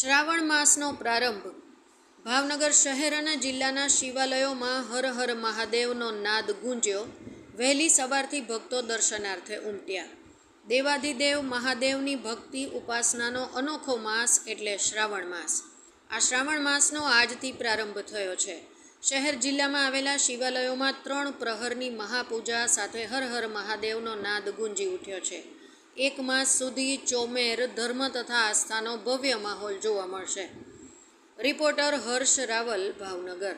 શ્રાવણ માસનો પ્રારંભ. ભાવનગર શહેર અને જિલ્લાના શિવાલયોમાં હર હર મહાદેવનો નાદ ગુંજ્યો. વહેલી સવારથી ભક્તો દર્શનાર્થે ઉમટ્યા. દેવાધિદેવ મહાદેવની ભક્તિ ઉપાસનાનો અનોખો માસ એટલે શ્રાવણ માસ. આ શ્રાવણ માસનો આજથી પ્રારંભ થયો છે. શહેર જિલ્લામાં આવેલા શિવાલયોમાં ત્રણ પ્રહરની મહાપૂજા સાથે હર હર મહાદેવનો નાદ ગુંજી ઉઠ્યો છે. એક માસ સુધી ચોમેર ધર્મ તથા આસ્થાનો ભવ્ય માહોલ જોવા મળશે. રિપોર્ટર હર્ષ રાવલ, ભાવનગર.